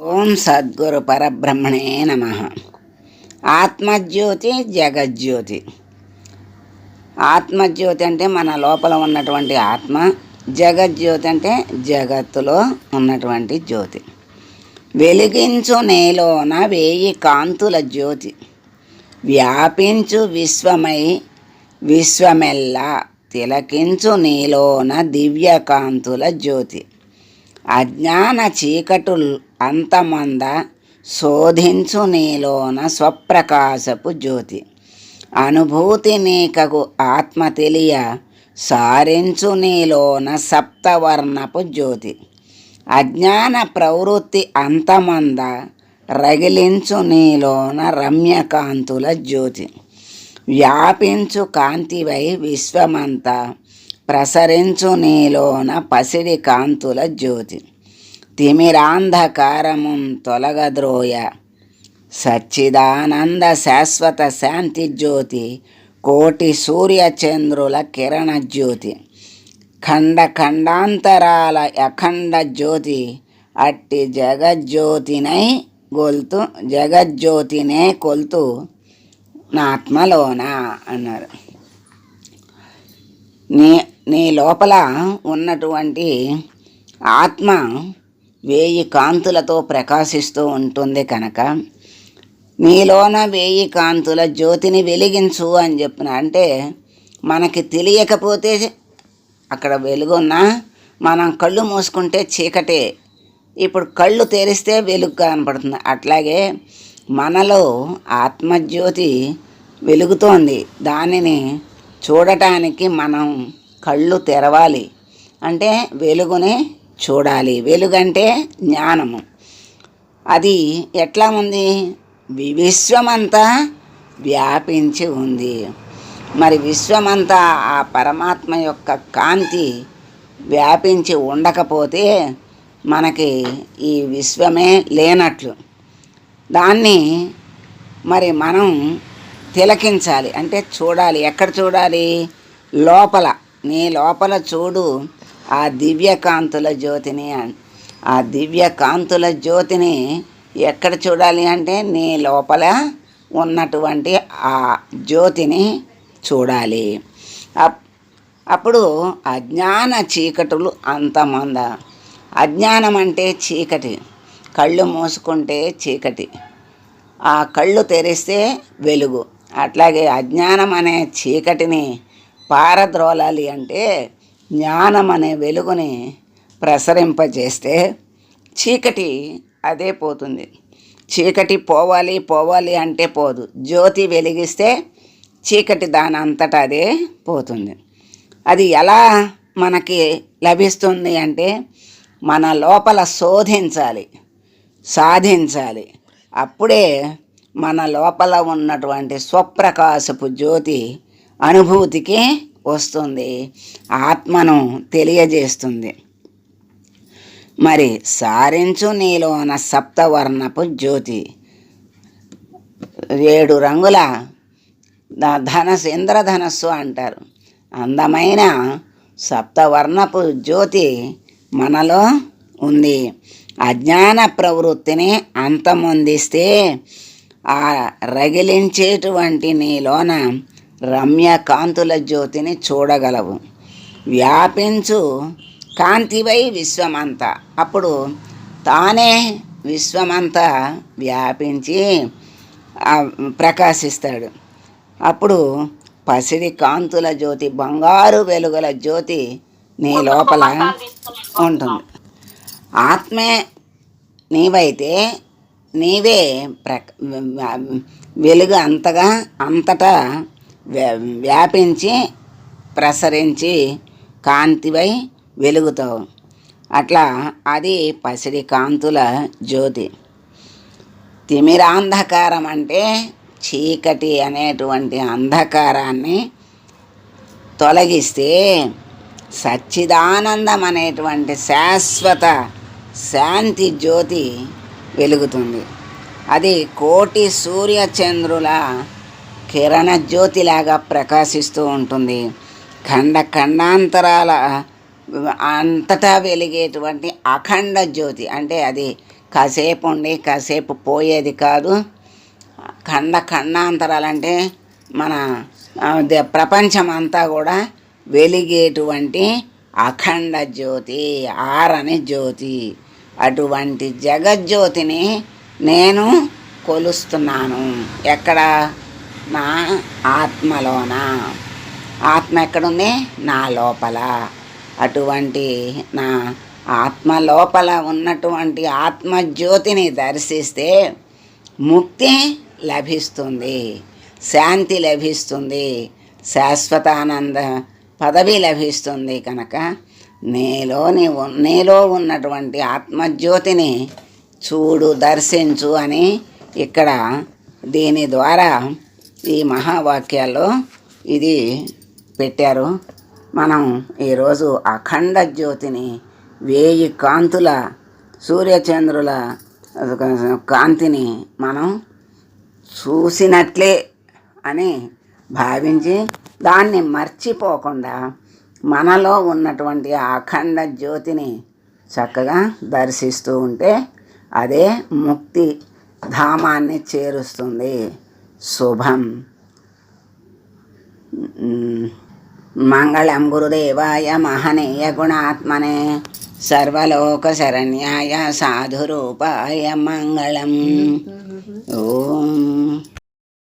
ఓం సద్గురు పరబ్రహ్మణే నమ. ఆత్మజ్యోతి జగజ్యోతి. ఆత్మజ్యోతి అంటే మన లోపల ఉన్నటువంటి ఆత్మ జగజ్యోతి అంటే జగత్తులో ఉన్నటువంటి జ్యోతి. వెలిగించు నేలోన వేయి కాంతుల జ్యోతి. వ్యాపించు విశ్వమై విశ్వమెల్లా తిలకించు నీలోన దివ్యకాంతుల జ్యోతి. అజ్ఞాన చీకటుల్ అంతమంద శోధించు నీలోన స్వప్రకాశపు జ్యోతి. అనుభూతి నీకగు ఆత్మ తెలియ సారించు నీలోన సప్తవర్ణపు జ్యోతి. అజ్ఞాన ప్రవృత్తి అంతమంద రగిలించు నీలోన రమ్యకాంతుల జ్యోతి. వ్యాపించు కాంతివై విశ్వమంతా ప్రసరించు నీలోన పసిడి కాంతుల జ్యోతి. తిమిరాంధకారము తొలగద్రోయ. సచ్చిదానంద శాశ్వత శాంతి జ్యోతి. కోటి సూర్యచంద్రుల కిరణ జ్యోతి. ఖండ ఖండాంతరాల అఖండ జ్యోతి. అట్టి జగజ్యోతినై గొల్తు జగజ్యోతినే కొల్తు నా ఆత్మలోన అన్నారు. నీ నీ లోపల ఉన్నటువంటి ఆత్మ వేయి కాంతులతో ప్రకాశిస్తూ ఉంటుంది కనుక. నీలోన వేయి కాంతుల జ్యోతిని వెలిగించు అని చెప్పిన అంటే మనకి తెలియకపోతే అక్కడ వెలుగున్నా మనం కళ్ళు మూసుకుంటే చీకటే. ఇప్పుడు కళ్ళు తెరిస్తే వెలుగు కనపడుతుంది. అట్లాగే మనలో ఆత్మజ్యోతి వెలుగుతోంది. దానిని చూడటానికి మనం కళ్ళు తెరవాలి. అంటే వెలుగుని చూడాలి. వెలుగంటే జ్ఞానము. అది ఎట్లా ఉంది? విశ్వమంతా వ్యాపించి ఉంది. మరి విశ్వమంతా ఆ పరమాత్మ యొక్క కాంతి వ్యాపించి ఉండకపోతే మనకి ఈ విశ్వమే లేనట్లు. దాన్ని మరి మనం తిలకించాలి. అంటే చూడాలి. ఎక్కడ చూడాలి? లోపల. నీ లోపల చూడు ఆ దివ్యకాంతుల జ్యోతిని ఆ దివ్యకాంతుల జ్యోతిని ఎక్కడ చూడాలి అంటే నీ లోపల ఉన్నటువంటి ఆ జ్యోతిని చూడాలి. అప్- అప్పుడు అజ్ఞాన చీకటులు అంతమంద. అజ్ఞానం అంటే చీకటి. కళ్ళు మూసుకుంటే చీకటి. ఆ కళ్ళు తెరిస్తే వెలుగు. అట్లాగే అజ్ఞానం అనే చీకటిని పారద్రోలాలి అంటే జ్ఞానం అనే వెలుగుని ప్రసరింపజేస్తే చీకటి అదే పోతుంది. చీకటి పోవాలి పోవాలి అంటే పోదు. జ్యోతి వెలిగిస్తే చీకటి దాని అంతటా అదే పోతుంది. అది ఎలా మనకి లభిస్తుంది అంటే మన లోపల శోధించాలి సాధించాలి. అప్పుడే మన లోపల ఉన్నటువంటి స్వప్రకాశపు జ్యోతి అనుభూతికి వస్తుంది. ఆత్మను తెలియజేస్తుంది. మరి సారించు నీలోన సప్తవర్ణపు జ్యోతి. ఏడు రంగుల ధనస్సు ఇంద్రధనస్సు అంటారు. అందమైన సప్తవర్ణపు జ్యోతి మనలో ఉంది. అజ్ఞాన ప్రవృత్తిని అంతమొందిస్తే ఆ రగిలించేటువంటి నీలోన రమ్య కాంతుల జ్యోతిని చూడగలవు. వ్యాపించు కాంతివై విశ్వమంతా. అప్పుడు తానే విశ్వమంతా వ్యాపించి ప్రకాశిస్తాడు. అప్పుడు పసిడి కాంతుల జ్యోతి బంగారు వెలుగుల జ్యోతి నీ లోపల ఉంటుంది. ఆత్మే నీవైతే నీవే ప్రక వెలుగు అంతగా అంతటా వ్యాపించి ప్రసరించి కాంతివై వెలుగుతావు. అట్లా అది పసిడి కాంతుల జ్యోతి. తిమిరాంధకారం అంటే చీకటి అనేటువంటి అంధకారాన్ని తొలగిస్తే సచ్చిదానందం అనేటువంటి శాశ్వత శాంతి జ్యోతి వెలుగుతుంది. అది కోటి సూర్యచంద్రుల కిరణ జ్యోతిలాగా ప్రకాశిస్తూ ఉంటుంది. ఖండ ఖండాంతరాల అంతటా వెలిగేటువంటి అఖండ జ్యోతి. అంటే అది కాసేపు ఉండి కాసేపు పోయేది కాదు. ఖండ ఖండాంతరాలంటే మన ద- ప్రపంచం అంతా కూడా వెలిగేటువంటి అఖండ జ్యోతి ఆరని జ్యోతి. అటువంటి జగజ్యోతిని నేను కొలుస్తున్నాను. ఎక్కడ? నా ఆత్మలోన? ఆత్మ ఎక్కడుంది? నా లోపల. అటువంటి నా ఆత్మ లోపల ఉన్నటువంటి ఆత్మజ్యోతిని దర్శిస్తే ముక్తి లభిస్తుంది శాంతి లభిస్తుంది శాశ్వతానంద పదవి లభిస్తుంది కనుక నేలోని నేలో నీలో ఉన్నటువంటి ఆత్మజ్యోతిని చూడు దర్శించు అని ఇక్కడ దీని ద్వారా ఈ మహావాక్యాల్లో ఇది పెట్టారు. మనం ఈరోజు అఖండ జ్యోతిని వేయి కాంతుల సూర్యచంద్రుల కాంతిని మనం చూసినట్లే అని భావించి దాన్ని మర్చిపోకుండా మనలో ఉన్నటువంటి అఖండ జ్యోతిని చక్కగా దర్శిస్తూ ఉంటే అదే ముక్తి ధామాన్ని చేరుస్తుంది. శుభం. మంగళం గురుదేవాయ మహనీయ గుణాత్మనే సర్వలోక శరణ్యాయ సాధురూపాయ మంగళం. ఓం.